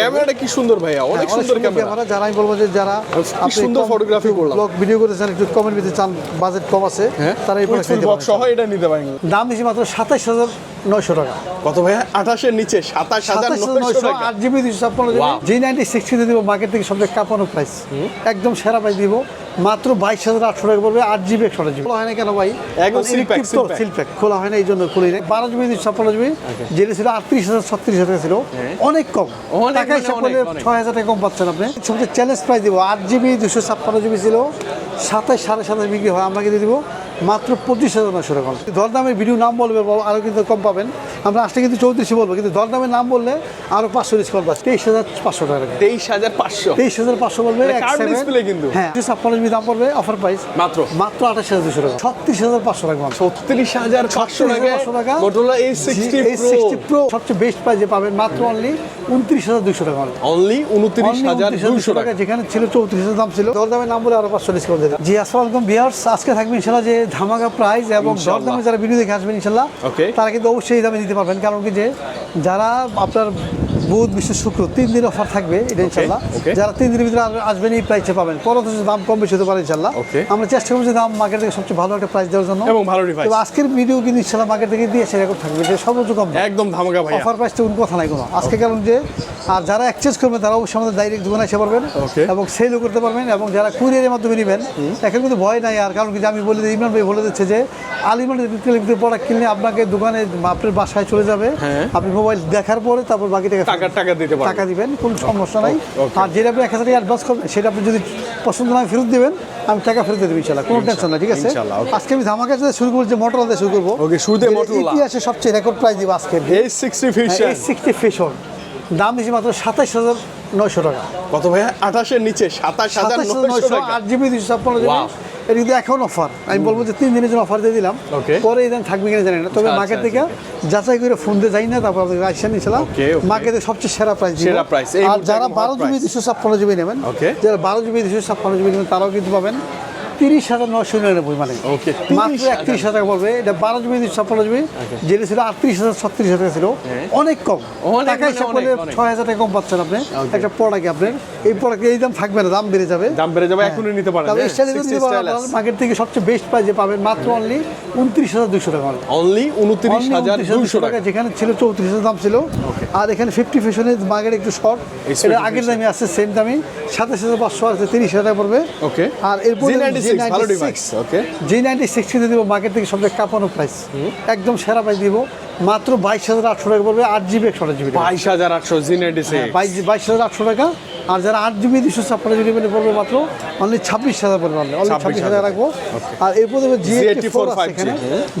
ক্যামেরাটা কি সুন্দর ভাইয়া অনেক সুন্দর ক্যামেরা। ক্যামেরা যারা আমি বলব যে যারা সুন্দর photography করলাম। ব্লগ ভিডিও করেছেন একটু কমেন্ট দিতে চান বাজেট কম আছে হ্যাঁ তারা এই বক্স সহ এটা নিতে পারেন। দাম মাত্র সাতাইশ হাজার নয়শো টাকা। কত ভাইয়া? আঠাশের নিচে সাতাশ হাজার সাতাইশ হাজার নয়শো নয়শো আট জিবি দুশো ছাপ্পান্ন জিবি জি নাইনটি দিব মার্কেট থেকে সবচেয়ে কাঁপানো প্রাইস একদম সেরা প্রাইস দিব। মাত্র বাইশ হাজার আটশো টাকা পড়বে আট জিবি একশো জিবি। খোলা হয় না কেন ভাই? একদম seal pack, seal pack। Seal pack খোলা হয় না এই জন্য খুলি নাই। বারো জিবি ছাপ্পান্ন জিবি যেটা ছিল আটত্রিশ হাজার ছত্রিশ হাজার ছিল। অনেক কম। অনেক টাকা মানে হিসাব করলে ছয় হাজার টাকা কম পাচ্ছেন আপনি। সবচেয়ে চ্যালেঞ্জ প্রাইস দিব আট জিবি দুশো ছাপ্পান্ন জিবি ছিল। সাতাশ সাড়ে সাতাশ বিক্রি হয় আমরা কিন্তু দিব মাত্র পঁচিশ হাজার নশো টাকা। দরদামের ভিডিও নাম বলবে আরও কিন্তু কম পাবেন। আমরা আসলে কিন্তু চৌত্রিশে বলব কিন্তু দরদামের নাম বললে আরও পাঁচশো ডিসকাউন্ট পাচ্ছে। তেইশ হাজার পাঁচশো টাকা তেইশ হাজার পাঁচশো। তেইশ হাজার পাঁচশো বলবে মানে কিন্তু। হ্যাঁ ছাপ্পান্ন জিবি দাম পড়বে অফার প্রাইস মাত্র। মাত্র আঠাশ হাজার দুশো টাকা। ছত্রিশ হাজার পাঁচশো টাকা ছত্রিশ হাজার পাঁচশো টাকা। 36,500 টাকা। মোটরোলা এই সিক্সটি সিক্সটি প্রো সবচেয়ে বেস্ট প্রাইজে পাবেন মাত্র অনলি উনত্রিশ হাজার দুশো টাকা অনলি উনত্রিশ হাজার 29,200 দুইশো টাকা। যেখানে ছিল চৌত্রিশ হাজার দাম ছিল। দরদামের নাম বলে আরও পাঁচশো ডিসকাউন্ট দেবে জি আসসালামু আলাইকুম বিয়ার্স আজকে থাকবে ইনশাল্লাহ যে ধামাকা প্রাইস এবং। দরদামে যারা ভিডিও দেখে আসবেন ইনশাল্লাহ তারা কিন্তু অবশ্যই দামে দিতে পারবেন। কারণ কি যে যারা আপনার বুধ বিশ্ব শুক্র তিন দিন অফার থাকবে এটা ইনশাল্লাহ যারা তিন দিনের ভিতরে আসবেন এই প্রাইসে পাবেন। পরবর্তী দাম কম বেশি হতে পারে ইনশাল্লাহ আমরা চেষ্টা করব যে দাম মার্কেট থেকে সবচেয়ে ভালো একটা প্রাইস দেওয়ার জন্য। এবং ভালো। তো আজকের ভিডিও কিন্তু ইনশাল্লাহ মার্কেট থেকে দিয়ে এসে রেকর্ড থাকবে। যে সর্বোচ্চ কম একদম ধামাকা ভাইয়া। অফার প্রাইস তো কোনো কথা নাই কোনো। আজকে কারণ যে আর যারা এক্সচেঞ্জ করবেন তারা অবশ্যই আমাদের ডাইরেক্ট দোকানে এসে পারবেন. এবং সেলও করতে পারবেন। এবং যারা কুরিয়ারের মাধ্যমে নেবেন এখন কিন্তু ভয় নাই। আর কারণ কি যে আমি বলে দিই ইমরান ভাই বলে দিচ্ছে যে আলিমান রিটেল প্রোডাক্ট কিনলে আপনাকে দোকানে আপনার বাসায় চলে যাবে। হ্যাঁ। আপনি মোবাইল দেখার পরে তারপর বাকি টাকা টাকা টাকা দিতে পারবেন টাকা দিবেন কোনো সমস্যা নাই। আর যেটা আপনি এক হাজার অ্যাডভান্স করবেন সেটা আপনি যদি পছন্দ না ফেরত দেবেন আমি টাকা ফেরত দেবো ইনশাল্লাহ কোনো টেনশন নাই ঠিক আছে? আজকে আমি ধামাকা দিয়ে শুরু করব যে মোটর দিয়ে শুরু করব। Okay, শুরুতে Motorola। ইতিহাসে সবচেয়ে রেকর্ড প্রাইস দিব আজকে। এই সিক্সটি ফিশন এই সিক্সটি ফিশন দাম দিয়েছি মাত্র সাতাইশ হাজার নয়শো টাকা। কত ভাইয়া? আঠাশের নিচে সাতাশ হাজার নয়শো আট জিবি দুশো ছাপ্পান্ন জিবি. এটা কিন্তু এখন অফার আমি বলব যে তিন দিনের জন্য অফার দিয়ে দিলাম. পরে এই দাম থাকবে কিনা জানি না তবে মাকে মার্কেট আচ্ছা, থেকে যাচাই করে ফোন দিয়ে যাই না তারপর আপনাদের Okay, okay. মার্কেটে সবচেয়ে সেরা প্রাইস সেরা price, আর যারা বারো জিবি। দুশো ছাপ্পান্ন জিবি নেবেন. যারা বারো জিবি দুশো ছাপ্পান্ন জিবি নেবেন তারাও কিন্তু পাবেন তিরিশ হাজার নয়শো নিরানব্বই মানে। মাত্র একত্রিশ হাজার পড়বে এটা বারো জিবি দুশো ছাপ্পান্ন জিবি। যেটা ছিল আটত্রিশ হাজার ছত্রিশ হাজার ছিল। হ্যাঁ। অনেক কম। টাকা মানে হিসাব করলে ছয় হাজার টাকা কম পাচ্ছেন আপনি। একটা প্রোডাক্ট আপনার। এই প্রোডাক্ট এই দাম থাকবে না দাম বেড়ে যাবে। দাম বেড়ে যাবে এখনই নিতে পারেন মার্কেট থেকে সবচেয়ে বেস্ট প্রাইজে পাবেন মাত্র অনলি উনত্রিশ হাজার দুশো টাকা অনলি উনত্রিশ হাজার 29,200 দুইশো টাকা যেখানে ছিল চৌত্রিশ হাজার দাম ছিল। আর এখানে ফিফটি ফ্যাশনের মার্কেট একটু শর্ট এটা আগের দামে আছে সেম দামি সাতাশ হাজার পাঁচশো আছে তিরিশ হাজার টাকা পড়বে। Okay. আর এরপর Z96 ভালো device, okay. G ninety six কিনে দিব মার্কেট থেকে সবচেয়ে কাঁপানো প্রাইস একদম সেরা প্রাইস দিব। মাত্র বাইশ হাজার আটশো টাকা পড়বে আট জিবি একশো জিবি বাইশ হাজার আটশো জি নাইনটি সিক্স বাইশ হাজার আটশো টাকা। আর যারা আট জিবি দুশো ছাপ্পান্ন জিবি মানে পড়বে মাত্র অনলি ছাব্বিশ হাজার পড়বে অনলি অনলি ছাব্বিশ হাজার রাখব। আর এরপর দেবো জি এইটটি ফোর Z84 আছে এখানে।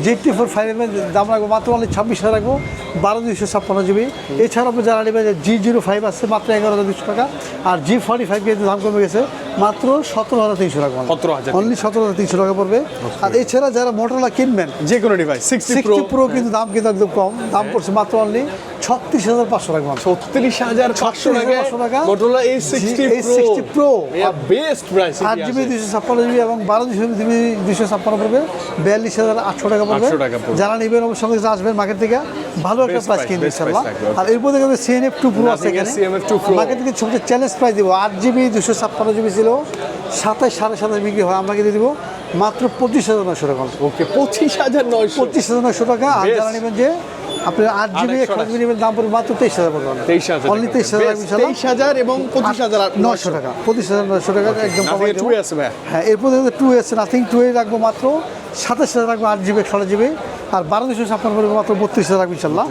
জি এইটটি ফোর ফাইভের দাম রাখব মাত্র অনলি ছাব্বিশ হাজার রাখব। বারো দুশো ছাপ্পান্ন জিবি। এছাড়াও আপনি যারা নেবেন জি জিরো ফাইভ আছে মাত্র এগারো হাজার দুশো টাকা। আর জি ফর্টি ফাইভ কিন্তু দাম কমে গেছে মাত্র সতেরো হাজার তিনশো টাকা। 17,300 অনলি সতেরো হাজার তিনশো টাকা পড়বে। আর এছাড়া যারা মোটরলা কিনবেন যে কোনো device sixty pro sixty pro কিন্তু দাম কিন্তু একদম কম। দাম পড়ছে মাত্র অনলি ছত্রিশ হাজার পাঁচশো টাকা। ছত্রিশ হাজার পাঁচশো 36,500 টাকা। মোটরোলা এই sixty A60 Pro। Best price আট জিবি দুশো ছাপ্পান্ন জিবি এবং বারো জিবি দুশো ছাপ্পান্ন পড়বে বিয়াল্লিশ হাজার আটশো টাকা পড়বে। 800 টাকা পড়বে। যারা নেবেন অবশ্যই সঙ্গে আসবেন মার্কেট থেকে। ভালো একটা প্রাইস কিনবে ইনশাল্লাহ. আর এরপর দেখবে সিএনএফ টু প্রো আছে এখানে। is CMF2 Pro। মার্কেট থেকে সবচেয়ে চ্যালেঞ্জ প্রাইস দিব। আট জিবি দুশো ছাপ্পান্ন জিবি ছিল। সাতাশ সাড়ে সাতাশ বিক্রি হয়। আমরা কিন্তু দিব মাত্র পঁচিশ হাজার নশো টাকা। ওকে পঁচিশ হাজার নয়শো। পঁচিশ হাজার নশো টাকা। আর। যারা নেবেন যে আপনি আট জিবি একশো একশো জিবি দাম পড়বে মাত্র তেইশ হাজার পড়বে তেইশ হাজার অনলি তেইশ হাজার তেইশ হাজার এবং পঁচিশ হাজার নশো টাকা পঁচিশ হাজার নশো টাকা একদম টু আছে হ্যাঁ এরপর two S nothing two A রাখব মাত্র সাতাশ হাজার রাখব আট জিবি জিবি। আর বারো দুশো ছাপ্পান্ন রাখব মাত্র বত্রিশ হাজার রাখব ইনশাল্লাহ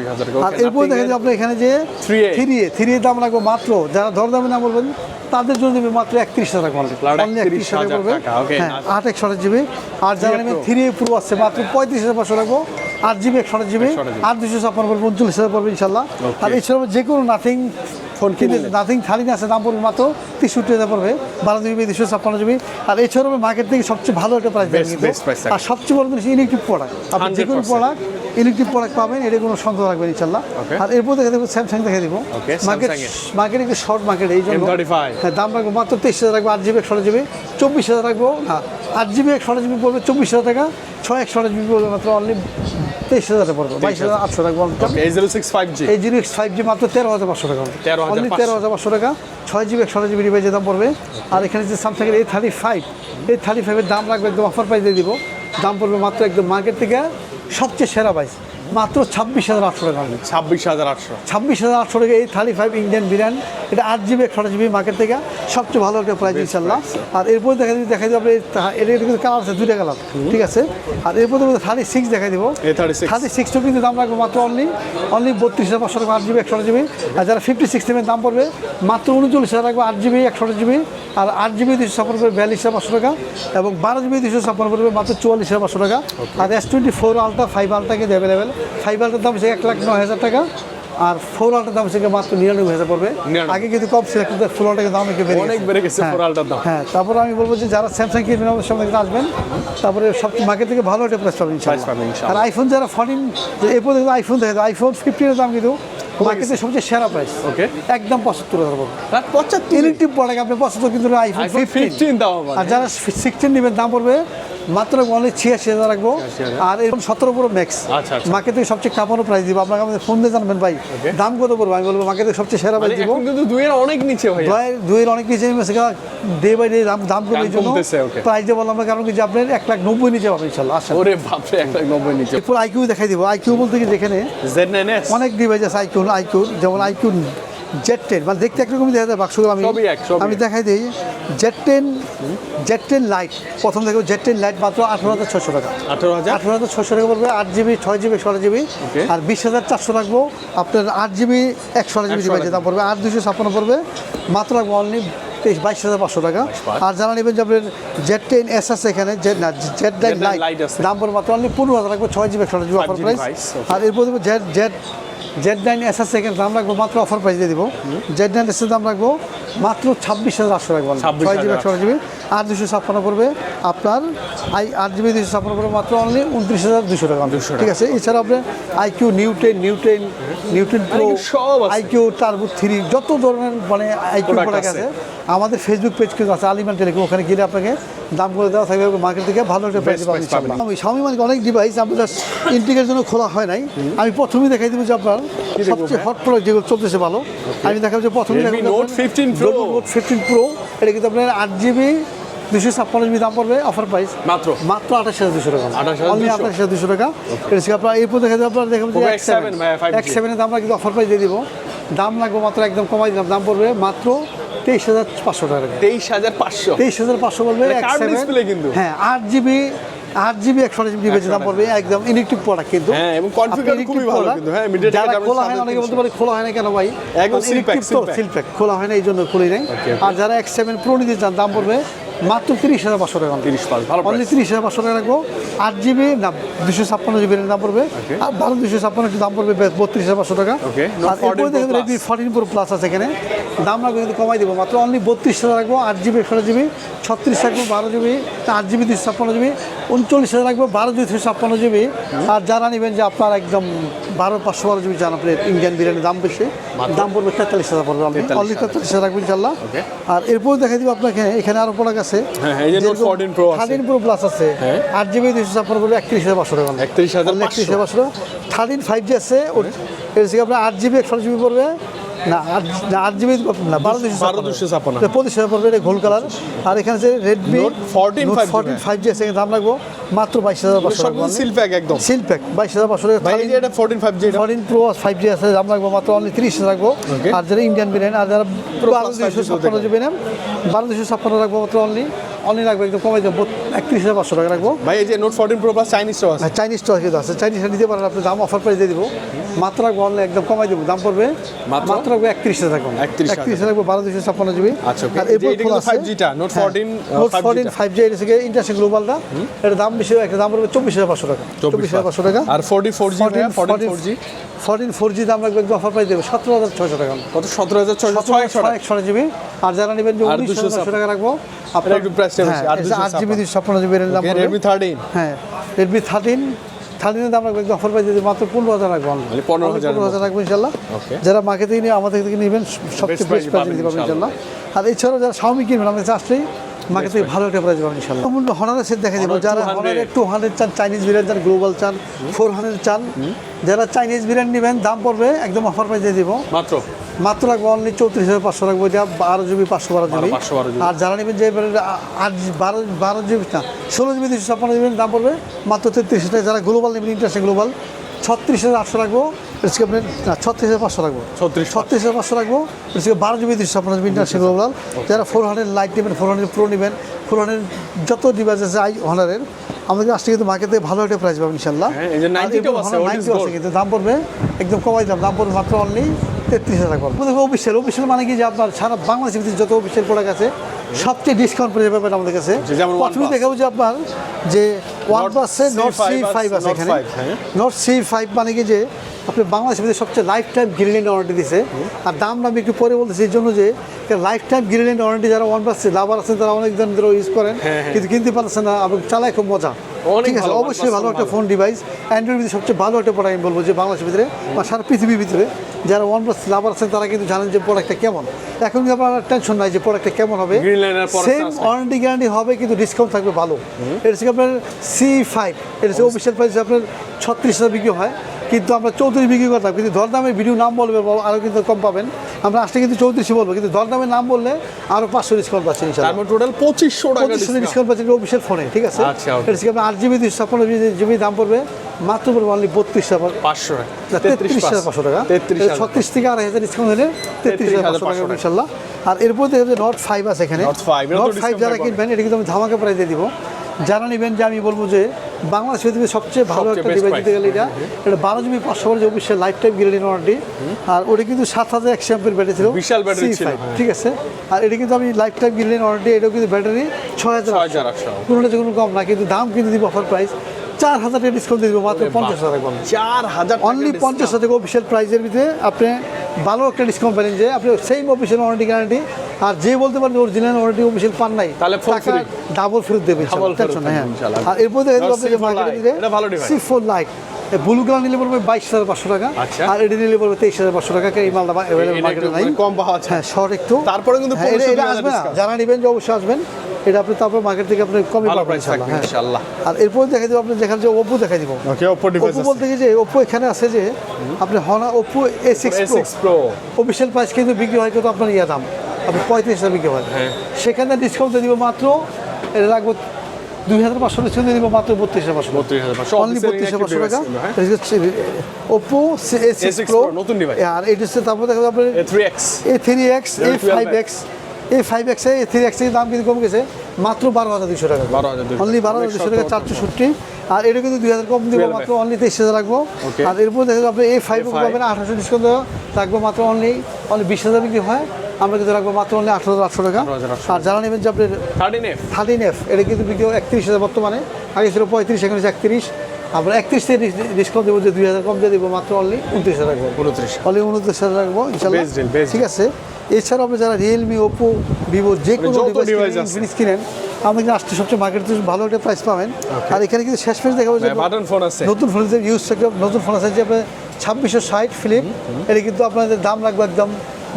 আর এরপর দেখেন যে আপনার এখানে যে থ্রি এ থ্রি দাম রাখব মাত্র যারা দর দামে না বলবেন তাদের জন্য দেবে মাত্র একত্রিশ হাজার রাখব only। লাখ Only 31 31,000 টাকা পড়বে হ্যাঁ. আট একশো জিবি। আর যারা 3A নেবেন থ্রি এ পুরো আছে মাত্র পঁয়ত্রিশ হাজার পাঁচশো রাখব। আট জিবি একশো জিবি 128 GB আর দুশো ছাপ্পান্ন পড়বে উনচল্লিশ হাজার পড়বে ইনশাল্লাহ। আর এছাড়াও যে কোনো নাথিং ফোন কিনে নাথিং থালি আছে দাম পড়বে মাত্র তেষট্টি হাজার পড়বে। বারো জিবি দুশো ছাপ্পান্ন জিবি। আর এছাড়াও মার্কেট থেকে সবচেয়ে ভালো একটা প্রাইস। আর সবচেয়ে বড় জিনিস ইলেকট্রিক প্রোডাক্ট আপনি যে কোনো 100% প্রোডাক্ট ইলেকট্রিক প্রোডাক্ট পাবেন এটা কোনো সন্দেহ রাখবেন ইনশাল্লাহ. আর এরপর দেখে দেবো স্যামসাং দেখে দিব মার্কেট মার্কেট একটু শর্ট মার্কেট এই জন্য হ্যাঁ দাম রাখব মাত্র তেইশ হাজার রাখব আট জিবি এক একশো জিবি চব্বিশ হাজার রাখব হ্যাঁ আট জিবি এক একশো জিবি পড়বে চব্বিশ হাজার টাকা ছয় এক একশো জিবি পড়বে মাত্র অনলি তেইশ হাজারে পড়বে বাইশ হাজার আটশো টাকা এই zero six five G zero five G মাত্র তেরো হাজার পাঁচশো টাকা। 13,500 অনলি তেরো হাজার পাঁচশো টাকা ছয় জিবি এক একশো জিবি ডিভাইসের দাম পড়বে। আর এখানে যে স্যামসাংয়ের এই থার্টি ফাইভ এই থার্টি ফাইভের দাম রাখবে একদম অফার প্রাইস দিয়ে দিব। দাম পড়বে মাত্র একদম মার্কেট থেকে সবচেয়ে সেরা প্রাইস মাত্র ছাব্বিশ হাজার আটশো টাকা ছাব্বিশ হাজার আটশো। ছাব্বিশ হাজার আটশো টাকা এই থার্টি ফাইভ ইন্ডিয়ান বিরিয়ানি এটা আট জিবি একশো জিবি মার্কেট থেকে সবচেয়ে ভালো একটা প্রাইস ইনশাল্লাহ আর এরপর দেখা দিবি দেখা দিবে আপনি এটা কিন্তু কালার আছে দুইটা কালার ঠিক আছে? আর এরপর থার্টি সিক্স দেখা দিব। এই 36 থার্টি সিক্সটা কিন্তু দাম রাখব মাত্র অনলি অনলি বত্রিশ হাজার পাঁচশো টাকা আট জিবি একশো জিবি। আর যারা ফিফটি সিক্স এর দাম পড়বে মাত্র উনচল্লিশ হাজার রাখব আট জিবি একশো জিবি। আর আট জিবি দুশো ছাপ্পান্ন পড়বে বিয়াল্লিশ হাজার পাঁচশো টাকা এবং বারো জিবি দুশো ছাপ্পান্ন পড়বে মাত্র চুয়াল্লিশ হাজার পাঁচশো টাকা। আর S twenty four ultra five ultra কিন্তু অ্যাভেলেবেল ফাইভ আলটার দাম হচ্ছে এক লাখ নয় হাজার টাকা আর ফোর আলটার দাম হচ্ছে মাত্র নিরানব্বই হাজার পড়বে। আগে কিন্তু কম ছিল কিন্তু ফোর আলটার দাম একটু বেড়ে অনেক বেড়ে গেছে হ্যাঁ, 4 আলটার দাম। হ্যাঁ তারপরে আমি বলব যে যারা স্যামসাং কিনবেন আমাদের সামনে কিন্তু আসবেন। তারপরে সব মার্কেট থেকে ভালো একটা প্রাইস পাবেন। আর আইফোন যারা ফোরটিন এরপর আইফোন দেখে আইফোন ফিফটিনের দাম কিন্তু মার্কেটে সবচেয়ে সেরা প্রাইস Okay. একদম পঁচাত্তর হাজার পড়বে। পঁচাত্তর। ইলেকট্রিক প্রোডাক্ট আপনি পঁচাত্তর কিন্তু আইফোন ফিফটিন দাম আর যারা সিক্সটিন নেবেন দাম পড়বে মাত্র অনলি ছিয়াশি হাজার রাখব। আর এরকম সতেরো পুরো ম্যাক্স আচ্ছা, আচ্ছা। সবচেয়ে কাপানো প্রাইস দিব। আপনাকে আমাদের ফোন দিয়ে জানবেন ভাই। দাম কত পড়বে? আমি বলব মার্কেটে সবচেয়ে সেরা মানে প্রাইস দিব কিন্তু দুইয়ের অনেক নিচে ভাই দুয়ের অনেক নিচে নেমেছে ডে বাই ডে দাম দাম কমে জন্য। প্রাইস দিয়ে বললাম কারণ কি যে আপনার এক লাখ নব্বই নিচে পাবেন ইনশাল্লাহ আসেন ওরে বাপরে এক লাখ নব্বই নিচে। এরপর আইকিউ দেখাই দিব। আইকিউ বলতে কি যেখানে অনেক ডিভাইস আছে আইকিউ আইকিউ যেমন আইকিউ জেড টেন মানে দেখতে একরকমই দেখা যায় বাক্সগুলো আমি আমি দেখাই দিই। Z ten Z ten lite প্রথম দেখো জেড টেন লাইট মাত্র আঠারো হাজার ছশো টাকা। আঠারো হাজার? আঠারো হাজার ছশো টাকা পড়বে আট জিবি ছয় জিবি ষোলো জিবি। আর বিশ হাজার চারশো রাখব আপনার আট জিবি একশো জিবি 128 দাম পড়বে আট দুশো ছাপ্পান্ন পড়বে। মাত্র রাখব অনলি তেইশ বাইশ হাজার পাঁচশো টাকা। আর যারা নেবেন যে আপনার জেড টেন এস আছে এখানে জেড না জেড নাইন লাইট দাম পড়বে মাত্র অনলি পনেরো হাজার রাখব ছয় জিবি একশো জিবি 5 অফার প্রাইস আর এরপর Z Z Z nine S আছে এখানে দাম রাখব মাত্র অফার প্রাইস দিয়ে দিব। জেড নাইন এসের দাম রাখব মাত্র ছাব্বিশ হাজার আটশো রাখব 26,000 ছয় জিবি একশো জিবি আর দুশো ছাপ্পান্ন পড়বে। আপনার আই আট জিবি দুশো ছাপ্পান্ন পড়বে মাত্র অনলি উনত্রিশ হাজার দুশো টাকা। দুশো ঠিক আছে এছাড়া আপনার iQOO neo ten neo ten neo ten pro সব। আইকিউ টার্বো থ্রি যত ধরনের মানে আইকিউ প্রোডাক্ট। আছে। আমাদের ফেসবুক পেজ কিন্তু আছে আলিমান টেলিকম ওখানে গেলে আপনাকে দাম করে দেওয়া থাকবে মার্কেট থেকে ভালো একটা প্রাইস পাবেন। আমি স্বামী মানে অনেক ডিভাইস আপনার ইন্টিগ্রের জন্য খোলা হয় নাই। আমি প্রথমেই দেখাই দিব যে আপনার সবচেয়ে হট প্রোডাক্ট যেগুলো চলতেছে ভালো। আমি দেখাবো যে প্রথমেই Redmi দেখাবো Note 15 Pro। Note fifteen pro এটা কিন্তু আপনার আট জিবি দুশো ছাপ্পান্ন জিবি দাম পড়বে অফার প্রাইস মাত্র? মাত্র আঠাশ হাজার দুশো টাকা। 28,200 অনলি আঠাশ হাজার দুশো টাকা। এটা আপনার এরপর দেখা যাবে আপনার দেখবেন X7 সেভেন ভাই, 5G এক্স সেভেনের দাম আমরা কিন্তু অফার প্রাইস দিয়ে দিব। দাম লাগবে মাত্র একদম কমাই দিলাম দাম পড়বে মাত্র তেইশ হাজার পাঁচশো টাকা তেইশ হাজার পাঁচশো? তেইশ হাজার পাঁচশো বলবে মানে সেভেন কিন্তু। হ্যাঁ আট জিবি আট জিবি একশো জিবি ডিভাইসের দাম পড়বে একদম ইলেকট্রিক প্রোডাক্ট কিন্তু। হ্যাঁ, এবং কনফিগার খুবই ভালো কিন্তু, হ্যাঁ, মিডিয়া যারা খোলা হয় না অনেকে বলতে পারে খোলা হয় না কেন ভাই? একদম। সিল প্যাক খোলা হয় না এই জন্য খুলি নাই। Okay. আর যারা এক্স সেভেন প্রো নিতে চান দাম পড়বে মাত্র তিরিশ হাজার পাঁচশো টাকা। 30 পাঁচ, ভালো অনলি তিরিশ হাজার পাঁচশো টাকা রাখব। আট জিবি না দুশো ছাপ্পান্ন জিবি দাম পড়বে। আর বারো দুশো ছাপ্পান্ন একটু দাম পড়বে বত্রিশ হাজার পাঁচশো টাকা। আর 14 এরপরে দেখবেন রেডমি ফোরটিন প্রো প্লাস আছে এখানে। দাম রাখব কিন্তু কমাই দেবো। মাত্র অনলি বত্রিশ হাজার রাখব আট জিবি একশো জিবি ছত্রিশ রাখব বারো জিবি আট জিবি দুশো ছাপ্পান্ন জিবি উনচল্লিশ হাজার রাখব বারো জিবি দুশো ছাপ্পান্ন জিবি আর যারা নেবেন যে আপনার একদম বারো পাঁচশো বারো জিবি চান আপনার ইন্ডিয়ান বিরিয়ানির দাম বেশি। দাম পড়বে তেতাল্লিশ হাজার পড়বে। আপনি 43,000 অনলি তেতাল্লিশ হাজার রাখব ইনশাল্লাহ। আর এরপর দেখা দিব আপনাকে এখানে আরও প্রোডাক্ট আছে। এই যে Note 14 Pro আছে। থার্টিন প্রো প্লাস আছে। হ্যাঁ। আট জিবি দুশো ছাপ্পান্ন পড়বে একত্রিশ হাজার পাঁচশো টাকা। একত্রিশ হাজার একত্রিশ হাজার পাঁচশো। থার্টিন ফাইভ জি আছে। এর থেকে আপনার আট জিবি একশো জিবি পড়বে। না আট আট জিবি না বারো দুশো 12,256 এটা পঁচিশ হাজার পড়বে এটা গোল কালার। আর এখানে যে Redmi Note 14 5G fourteen five G আছে। দাম লাগবো মাত্র বাইশ হাজার পাঁচশো টাকা সিল প্যাক একদম। সিল প্যাক বাইশ হাজার পাঁচশো টাকা। এই যে এটা fourteen five G fourteen pro five G আছে দাম লাগবে মাত্র অনলি তিরিশ রাখব. আর যারা ইন্ডিয়ান বিরিয়ানি আর যারা বারো 5G দুশো ছাপ্পান্ন জিবি নেন বারো দুশো ছাপ্পান্ন রাখব মাত্র অনলি অনলি রাখব একদম কমাই দেবো একত্রিশ হাজার পাঁচশো টাকা রাখব ভাই এই যে নোট ফোরটিন প্রো প্লাস চাইনিজটাও আছে। আর চাইনিজ স্টক কিন্তু আছে। চাইনিজটা নিতে পারেন আপনি দাম অফার প্রাইস দিয়ে দিব। মাত্র রাখব অনলি একদম কমাই দেবো দাম পড়বে। মাত্র? রাখব একত্রিশ হাজার রাখব 31,000 একত্রিশ রাখব বারো দুশো ছাপ্পান্ন জিবি আচ্ছা. আর যে এরপর এটা খোলা কিন্তু 5G টা, Note 14, note fourteen five G এটা থেকে ইন্টারসিং গ্লোবালটা এটার দাম বেশি একটা দাম পড়বে চব্বিশ হাজার পাঁচশো টাকা। চব্বিশ হাজার পাঁচশো টাকা। আর forty four G four G fourteen four G দাম রাখবে একদম অফার প্রাইস দেবে সতেরো হাজার ছয়শো টাকা। কত? সতেরো হাজার ছয়শো একশো জিবি। আর যারা নেবেন যে উনিশ হাজার টাকা রাখব এটা একটু বেশি, হ্যাঁ, আর এই যে 200 আট জিবি দুশো ছাপ্পান্ন জিবি এর দাম। রেডমি থার্টিন হ্যাঁ রেডমি থার্টিন থার্টিনের দাম রাখবে একদম অফার প্রাইস দিয়ে মাত্র পনেরো হাজার রাখব মানে 15,000 পনেরো হাজার রাখব ইনশাল্লাহ। যারা মার্কেট থেকে নিয়ে আমাদের থেকে নেবেন সবচেয়ে বেস্ট প্রাইস দিতে পারবেন ইনশাল্লাহ। আর এছাড়াও যারা শাওমি কিনবেন আমাদের আসলেই মার্কেট থেকে ভালো একটা প্রাইস পাবেন ইনশাল্লাহ সম্পূর্ণ হনারের সেট দেখা দেবো। Honor যারা 200 হনারের টু হান্ড্রেড চান চাইনিজ বিরিয়ানি চান গ্লোবাল চান ফোর হান্ড্রেড চান যারা চাইনিজ বিরিয়ানি নেবেন দাম পড়বে একদম অফার প্রাইস দিয়ে দিব। মাত্র? মাত্র রাখব অনলি চৌত্রিশ হাজার পাঁচশো রাখব এটা বারো জিবি পাঁচশো বারো জিবি। আর যারা নেবেন যে আট বারো বারো জিবি না ষোলো জিবি দুশো ছাপ্পান্ন জিবি দাম পড়বে মাত্র তেত্রিশ হাজার যারা গ্লোবাল নেবেন ইন্টারন্যাশনাল গ্লোবাল ছত্রিশ হাজার আটশো রাখব এসকে আপনার না ছত্রিশ হাজার পাঁচশো রাখব 36 ছত্রিশ হাজার পাঁচশো রাখব এসকে বারো জিবি দুশো ছাপ্পান্ন জিবি ইন্টারন্যাশনাল গ্লোবাল যারা ফোর হান্ড্রেড লাইট নেবেন ফোর হান্ড্রেড প্রো নেবেন ফোর হান্ড্রেড যত ডিভাইস আছে আই হনারের আমাদের আসলে কিন্তু মার্কেটে ভালো একটা প্রাইস পাবেন ইনশাল্লাহ হ্যাঁ, এই যে 90 টাও আছে, old is 90 আছে gold। কিন্তু দাম পড়বে একদম কমাই দাম দাম পড়বে মাত্র অনলি তেত্রিশ হাজার টাকা অফিসিয়াল অফিসিয়াল মানে কি যে আপনার সারা বাংলাদেশের যত অফিসিয়াল প্রোডাক্ট আছে সবচেয়ে ডিসকাউন্ট পেয়ে যাবেন আমাদের কাছে প্রথমে। দেখাবো যে আপনার যে ওয়ান প্লাসে নট সি ফাইভ আছে এখানে 5। নট সি ফাইভ মানে কি যে আপনি বাংলাদেশের ভিতরে সবচেয়ে লাইফ টাইম গ্রিলেন্ড ওয়ারেন্টি দিছে। আর দাম আমি একটু পরে বলতেছি এই জন্য যে লাইফ টাইম গ্রিলেন্ড ওয়ারেন্টি যারা ওয়ান প্লাস লাভার আছেন তারা অনেক দিন ধরে ইউজ করেন হ্যাঁ, হ্যাঁ। কিন্তু কিনতে পারছেন না এবং চালায় খুব মজা। ঠিক আছে অবশ্যই ভালো একটা ফোন ডিভাইস অ্যান্ড্রয়েড ভিতরে সবচেয়ে ভালো একটা প্রোডাক্ট আমি বলব যে বাংলাদেশের ভিতরে বা সারা পৃথিবীর ভিতরে যারা ওয়ান প্লাস লাভার আছেন তারা কিন্তু জানেন যে প্রোডাক্টটা কেমন। এখন কিন্তু আপনার টেনশন নাই যে প্রোডাক্টটা কেমন হবে। সেম। ওয়ারেন্টি গ্যারান্টি হবে কিন্তু ডিসকাউন্ট থাকবে ভালো। এটা হচ্ছে আপনার সি ফাইভ এটা হচ্ছে অফিসিয়াল প্রাইস আপনার ছত্রিশ হাজার বিক্রি হয়। কিন্তু আমরা চৌত্রিশ বিক্রি করতাম কিন্তু দরদামের ভিডিও নাম বলবে আরও কিন্তু কম পাবেন। আমরা আসলে কিন্তু চৌত্রিশই বলব কিন্তু দরদামের নাম বললে আরও পাঁচশো ডিসকাউন্ট পাচ্ছেন টোটাল পঁচিশশো টাকা পঁচিশশো ডিসকাউন্ট পাচ্ছেন অফিসিয়াল ফোনে ঠিক আছে? আচ্ছা, এটা হচ্ছে আপনার আট জিবি দুশো ছাপ্পান্ন জিবি দাম পড়বে মাত্র পড়বে অনলি বত্রিশ টাকা। পাঁচশো তেত্রিশ হাজার পাঁচশো টাকা। ছত্রিশ থেকে আড়াই হাজার ডিসকাউন্ট হলে তেত্রিশ হাজার পাঁচশো টাকা ইনশাল্লাহ। আর এরপর দেখে নট ফাইভ আছে এখানে। Note 5, এটাও তো নট ফাইভ যারা কিনবেন এটা কিন্তু আমি ধামাকা প্রাইস দিয়ে দিব। যারা নেবেন যে আমি বলব যে বাংলাদেশ পৃথিবীর সবচেয়ে ভালো একটা ডিভাইস দিতে গেলে এটা এটা বারো জিবি পাঁচশো বারো official lifetime guarantee warranty আর ওটা কিন্তু সাত হাজার একশো অ্যাম্পের ব্যাটারি ছিল। বিশাল ব্যাটারি C5, ছিল। ঠিক আছে? আর এটা কিন্তু আমি লাইফ টাইম গ্যারেন্টি ওয়ারেন্টি এটাও কিন্তু ব্যাটারি ছয় হাজার 6,800 কোনোটা কোনো কম না কিন্তু দাম কিন্তু দিব অফার প্রাইস চার হাজার টাকা ডিসকাউন্ট দিয়ে দিব মাত্র পঞ্চাশ হাজার চার হাজার অনলি পঞ্চাশ হাজার অফিসিয়াল প্রাইসের ভিতরে আপনি ভালো একটা ডিসকাউন্ট পেলেন যে আপনি সেম অফিসিয়াল ওয়ারেন্টি গ্যারান্টি আর যে বলতে পারেন অরিজিনাল ওয়ারেন্টি অফিসিয়াল পান নাই তাহলে টাকা ডাবল ফেরত দেবে টেনশন হ্যাঁ। ইনশাআল্লাহ। আর এরপর দেখা যাবে Not আপনি যে C4 মার্কেটে ফোর লাইট ব্লু কালার নিলে পড়বে বাইশ হাজার পাঁচশো টাকা আচ্ছা। আর এটা নিলে পড়বে তেইশ হাজার পাঁচশো টাকা এই মালটা অ্যাভেলেবল মার্কেটে নাই। মানে কম পাওয়া হ্যাঁ শর্ট একটু। তারপরে কিন্তু হ্যাঁ, এটা- 15 এটা হাজার আসবে না। যারা নেবেন যে অবশ্যই আসবেন। এটা আপনি তারপর মার্কেট থেকে আপনি কমই পাবেন হ্যাঁ। ইনশাআল্লাহ। আর এরপর দেখা দিব আপনি দেখান যে ওপো দেখা দিব। ওকে ওপো ডিভাইস ওপো বলতে যে ওপো এখানে আছে যে আপনি Honor Oppo A six pro official price কিন্তু বিক্রি হয় কিন্তু আপনার ইয়া দাম। আপনি পঁয়ত্রিশ হাজার বিক্রি হয়। হ্যাঁ। সেখানে ডিসকাউন্ট দিব মাত্র এটা রাখব দুই হাজার পাঁচশো ডিসকাউন্ট দিব মাত্র বত্রিশ হাজার পাঁচশো। বত্রিশ হাজার পাঁচশো। অনলি বত্রিশ হাজার পাঁচশো টাকা। ওপো এ সিক্স প্রো নতুন device। আর এটা হচ্ছে তারপর দেখা যাবে আপনার A3X A three X A five X A five X A three এক্সের দাম কিন্তু কমে গেছে মাত্র বারো হাজার দুশো টাকা। 12,200 অনলি বারো হাজার দুশো টাকা চারশো ষট্টি আর এটা কিন্তু দুই হাজার কম দিব মাত্র অনলি তেইশ হাজার রাখব। আর এরপর দেখা যাবে আপনি এ ফাইভ A5 পাবেন আঠারোশো ডিসকাউন্ট রাখব মাত্র অনলি অনলি বিশ হাজার বিক্রি হয়। আমরা কিন্তু রাখব মাত্র অনলি আঠারো হাজার আটশো টাকা। আর যারা নেবেন যে আপনার থার্টিন এফ থার্টিন এফ এটা কিন্তু বিক্রি একত্রিশ হাজার বর্তমানে। আগে ছিল পঁয়ত্রিশ এখন একত্রিশ। আমরা একত্রিশ থেকে ডিসকাউন্ট দেবো যে দুই হাজার কম দিয়ে দেবো মাত্র অনলি উনত্রিশ হাজার রাখব উনত্রিশ। অনলি উনত্রিশ হাজার রাখব ইনশাল্লাহ। ঠিক আছে? এছাড়াও আপনি যারা রিয়েলমি ওপো ভিভো যে কোনো ডিভাইস জিনিস কিনেন আমাদের আসতে সবচেয়ে মার্কেটে ভালো একটা প্রাইস পাবেন। আর এখানে কিন্তু শেষ পেজ দেখাবো যে বাটন ফোন আছে। নতুন ফোন ইউজ নতুন ফোন আছে যে আপনার ছাব্বিশশো ষাট ফিলিপ এটা কিন্তু আপনাদের দাম লাগবে একদম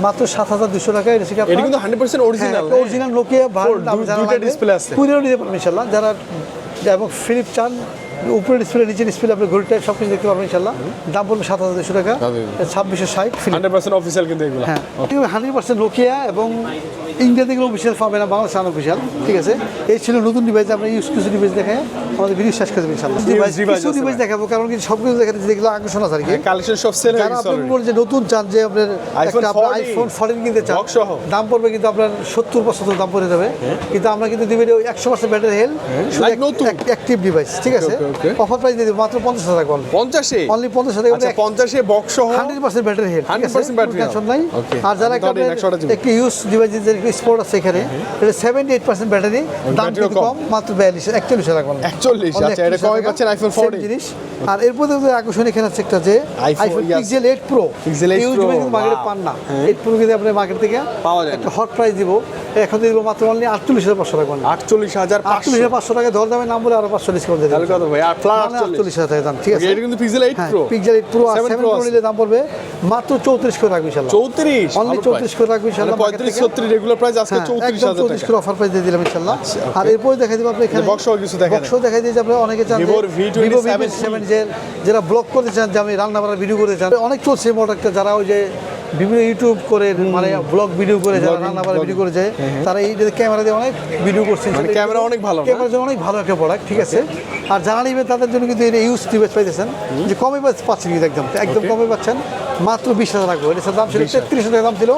মাত্র সাত হাজার দুশো টাকা এটা এটা কিন্তু হান্ড্রেড পার্সেন্ট অরিজিনাল অরিজিনাল লোকে ভালো দাম জানা display আছে। পুরো নিতে পারবেন ইনশাল্লাহ যারা এবং ফিলিপ চান উপরে ডিসপ্লে নিচে ডিসপ্লে আপনি ঘড়িটা সব কিছু দেখতে পারবেন ইনশাল্লাহ দাম পড়বে সাত হাজার দুশো টাকা। ছাব্বিশশো ষাট হান্ড্রেড পার্সেন্ট অফিসিয়াল কিন্তু এগুলো। হ্যাঁ। হান্ড্রেড পার্সেন্ট নোকিয়া এবং ইন্ডিয়া থেকে অফিসিয়াল পাবে না বাংলাদেশ আনঅফিসিয়াল ঠিক আছে? এই ছিল নতুন ডিভাইস আমরা ইউজ কিছু ডিভাইস দেখে আমাদের ভিডিও শেষ করে দেবেন ইনশাল্লাহ ডিভাইস কিছু ডিভাইস দেখাবো কারণ কি সব কিছু দেখাতে যেগুলো আকর্ষণ আছে আর কি। কালেকশন সব সেল হয়ে গেছে আপনি যে নতুন চান যে আপনার একটা আপনার 14 আইফোন ফোরটিন কিনতে চান সহ। দাম পড়বে কিন্তু আপনার সত্তর পঁচাত্তর দাম পড়ে যাবে। কিন্তু আমরা কিন্তু দিবে একশো percent battery health. Active device ঠিক আছে? Okay. অফার প্রাইস দিয়ে দেবো মাত্র পঞ্চাশ হাজার পঞ্চাশে? অনলি পঞ্চাশ হাজার আচ্ছা পঞ্চাশে বক্স সহ hundred percent battery health 100% battery tension নাই। আর যারা। একটি ইউজ ডিভাইস স্পোর্ট আছে এখানে এটা সেভেন্টি এইট পার্সেন্ট ব্যাটারি দাম কিন্তু কম। মাত্র বিয়াল্লিশ একচল্লিশ হাজার 41, আচ্ছা, এটা কমে পাচ্ছেন iPhone 14 জিনিস আর এরপর আকর্ষণ এখানে আছে একটা যে iPhone Pixel eight pro Pixel 8 use Pro, কিন্তু মার্কেটে পান না। এইট প্রো কিন্তু আপনি মার্কেট থেকে পাওয়া যায় একটা হট প্রাইস দিব এখন দেবো মাত্র অনলি আটচল্লিশ হাজার পাঁচশো টাকা আটচল্লিশ হাজার আটচল্লিশ পাঁচশো হাজার পাঁচশো টাকা ধর দামে নাম বলে আরও পাঁচশো তাহলে দেবো ভাই আর প্লাস আটচল্লিশ হাজার টাকা দাম ঠিক আছে? এটা কিন্তু Pixel eight pro Pixel eight pro আর 7 প্রো নিলে দাম পড়বে মাত্র চৌত্রিশ করে রাখবি ইনশাল্লাহ চৌত্রিশ? অনলি চৌত্রিশ করে রাখবি ইনশাল্লাহ market পঁয়ত্রিশ রেগুলার প্রাইস আজকে চৌত্রিশ একদম হাজার চৌত্রিশ টাকা। করে অফার প্রাইস দিয়ে দিলাম ইনশাল্লাহ আর এরপরে দেখা দিব আপনি এখানে বক্স কিছু। বক্স দেখাই দিয়ে আপনারা অনেকে চান Vivo র V27 যারা ব্লগ করতে চান যে আমি রান্না বান্নার ভিডিও করতে চান অনেক চলছে প্রোডাক্টটা যারা ওই যে বিভিন্ন ইউটিউব করে মানে ব্লগ ভিডিও করে যারা Vlogging, রান্না বান্নার ভিডিও করে যায় তারা এই যে ক্যামেরা দিয়ে অনেক ভিডিও করছে। ক্যামেরা অনেক ভালো ক্যামেরা অনেক ভালো একটা প্রোডাক্ট ঠিক আছে? আর যারা নিবে তাদের জন্য কিন্তু এটা ইউজ ডিভাইস পাইতেছেন যে কমে পাচ্ছেন কিন্তু একদম একদম কমে পাচ্ছেন মাত্র বিশ হাজার রাখব এটার দাম ছিল 20,000 তেত্রিশ হাজার টাকা দাম ছিল।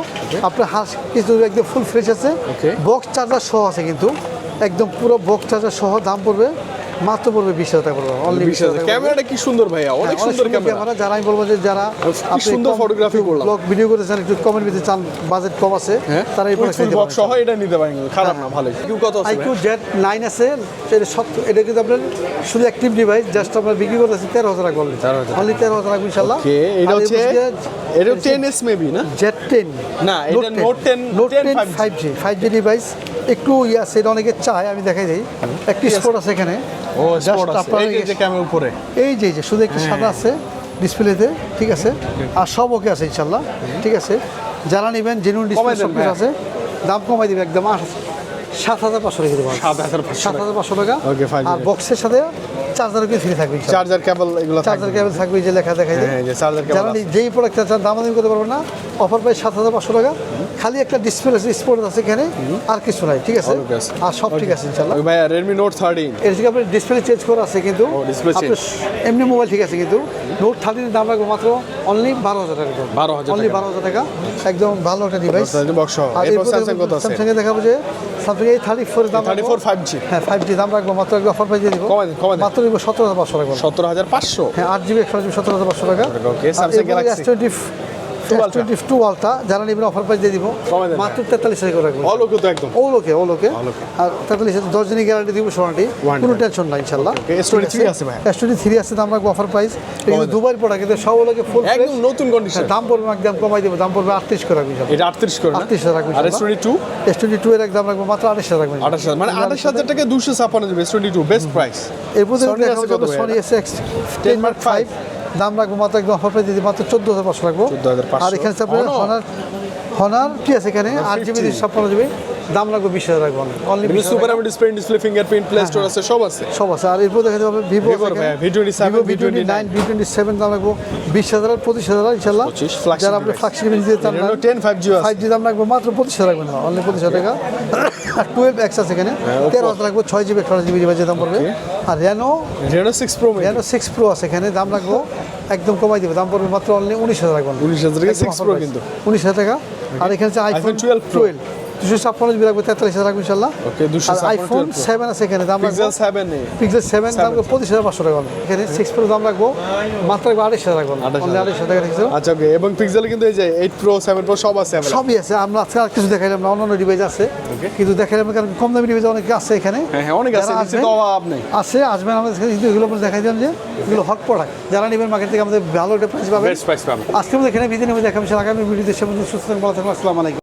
আপনার হাঁস কিছু একদম ফুল ফ্রেশ আছে. বক্স চার্জার সহ আছে কিন্তু। একদম পুরো বক্স চার্জার সহ দাম পড়বে মাত্র পড়বে বিশ হাজার টাকা পড়বে অনলি বিশ হাজার ক্যামেরাটা কি সুন্দর ভাইয়া হ্যাঁ, অনেক সুন্দর ক্যামেরা। যারা আমি বলব যে যারা সুন্দর photography করলাম। ব্লগ ভিডিও করতে চান একটু কমেন্ট দিতে চান বাজেট কম আছে হ্যাঁ? তারা এই প্রোডাক্ট নিতে সহ এটা নিতে পারেন খারাপ হ্যাঁ, না ভালোই। কিউ কত আছে আইকিউ জেড নাইন আছে এটা সত্তর এটা কিন্তু আপনার শুধু অ্যাক্টিভ ডিভাইস জাস্ট আপনার বিক্রি করতেছি তেরো হাজার টাকা অনলি 13,000 অনলি তেরো হাজার টাকা ইনশাল্লাহ ওকে এটা হচ্ছে এটা টেন এস মেবি না? জেড টেন না, এটা Note 10 note 10 ten 5G five G five G device একটু ইয়ে আছে এটা অনেকে চায় আমি দেখাই দিই। একটি স্পট আছে? এখানে। ও জাস্ট আপনার উপরে। এই যে এই যে শুধু একটু সাদা আছে ডিসপ্লেতে ঠিক আছে? আর সব ওকে আছে ইনশাল্লাহ ঠিক আছে? যারা নেবেন জেনুইন ডিসপ্লে সব কিছু আছে দাম কমাই দিবে একদম আর সাত হাজার পাঁচশো টাকা দেবো। সাত হাজার পাঁচশো টাকা। আর বক্সের সাথে চার্জার কি ফ্রি থাকবে চার্জার কেবল এগুলো চার্জার কেবল থাকবে যে লেখা দেখাই হ্যাঁ, যে চার্জার কেবল যেই প্রোডাক্টটা চান দাম দামি করতে পারবেন না। অফার প্রাইস সাত হাজার পাঁচশো টাকা। খালি একটা ডিসপ্লে আছে স্পোর্ট আছে এখানে আর কিছু নাই ঠিক আছে? আর সব ঠিক আছে ওই ভাইয়া রেডমি নোট থার্টিন এর থেকে আপনার ডিসপ্লে চেঞ্জ করা আছে কিন্তু। এমনি মোবাইল ঠিক আছে কিন্তু। নোট থার্টিনের দাম রাখব মাত্র অনলি বারো হাজার টাকা 12,000 অনলি বারো হাজার টাকা। একদম ভালো একটা ডিভাইস স্যামসাং স্যামসাংয়ে দেখাবো যে স্যামসাং এই থার্টি ফোরের দাম থার্টি ফোর ফাইভ জি হ্যাঁ ফাইভ জি দাম রাখব মাত্র একদম অফার প্রাইস দিয়ে দিব। মাত্র দিব সতেরো হাজার পাঁচশো টাকা সতেরো হাজার পাঁচশো? হ্যাঁ আট জিবি একশো জিবি সতেরো হাজার পাঁচশো টাকা। Okay Samsung Galaxy twenty two ultra. যারা নেবেন অফার প্রাইস দিয়ে দিব। মাত্র তেতাল্লিশ হাজার করে রাখব অলোক একদম। আর তেতাল্লিশ হাজার দশ দিনের গ্যারান্টি দিব সোনাটি কোনো টেনশন নাই ইনশাল্লাহ Okay, S23 আছে? ভাই। এস টোয়েন্টি থ্রি আছে দাম রাখব অফার প্রাইস কিন্তু দুবার প্রোডাক্ট কিন্তু সব লোকে ফুল একদম নতুন কন্ডিশন দাম পড়বে একদম কমাই দেবো। দাম পড়বে আটত্রিশ করে রাখব এটা আটত্রিশ করে না? 38 হাজার রাখব আর S twenty two S twenty two এর একদম রাখব মাত্র আঠাশ হাজার রাখব আঠাশ হাজার। মানে আঠাশ হাজার টাকা দুশো যাবে S twenty two best price এরপর Sony S X ten mark five দাম রাখব মাত্র একদম অফার দিয়ে মাত্র চোদ্দ হাজার পাঁচশো রাখব 14,500 আর এখানে আপনার। হনার হনার কি আছে এখানে? আট জিবি 50 ছাপ্পান্ন জিবি দাম রাখব বিশ হাজার রাখব অনলি সুপার আমি display display fingerprint play store আছে সব আছে? সব আছে। আর এরপর দেখা যাবে Vivo V27, V twenty nine V twenty seven দাম রাখব বিশ হাজার পঁচিশ হাজার ইনশাল্লাহ 25 flagship যারা আপনি। ফ্লাগশিপ নিতে চান না Reno 10 5G আছে। ফাইভ জি দাম রাখব মাত্র পঁচিশ হাজার রাখবেন অনলি পঁচিশ হাজার টাকা। আর টুয়েলভ এক্স আছে এখানে। হ্যাঁ, তেরো হাজার রাখব ছয় জিবি একশো জিবি জিবি দাম পড়বে। আর Reno Reno six pro Reno six pro আছে এখানে দাম রাখব একদম কমাই দেবে। দাম পড়বে মাত্র অনলি উনিশ হাজার রাখবেন 19,000 টাকা 6 Pro কিন্তু। উনিশ হাজার টাকা। আর এখানে আছে আইফোন iPhone 12 Pro। টুয়েলভ দুশো ছাপ্পান্ন জিবি রাখবে তেতাল্লিশ হাজার রাখবে ইনশাল্লাহ আর আইফোন সেভেন আছে এখানে দাম পিক্সেল সেভেন পিক্সেল সেভেন দাম পঁচিশ হাজার পাঁচশো টাকা এখানে সিক্স প্রো দাম মাত্র আড়াইশ হাজার আড়াইশ হাজার টাকা আচ্ছা ওকে এবং পিক্সেলে কিন্তু এই যে এইট প্রো সেভেন প্রো সব আছে সবই আছে আমরা আজকে আর কিছু দেখাইলাম না অন্যান্য ডিভাইস আছে। কিন্তু দেখাইলাম কারণ কম দামি ডিভাইস অনেক আছে এখানে। হ্যাঁ হ্যাঁ অনেক আছে আছে আসবেন আমাদের কিন্তু এগুলো দেখাই দিলাম যে এগুলো হট প্রোডাক্ট যারা নেবেন মার্কেট থেকে আমাদের ভালো একটা প্রাইস পাবেন। আজকে আমাদের এখানে ভিডিও নেবে দেখাবো আগামী ভিডিওতে সে সুস্থ ভালো থাকবেন আসসালামু আলাইকুম।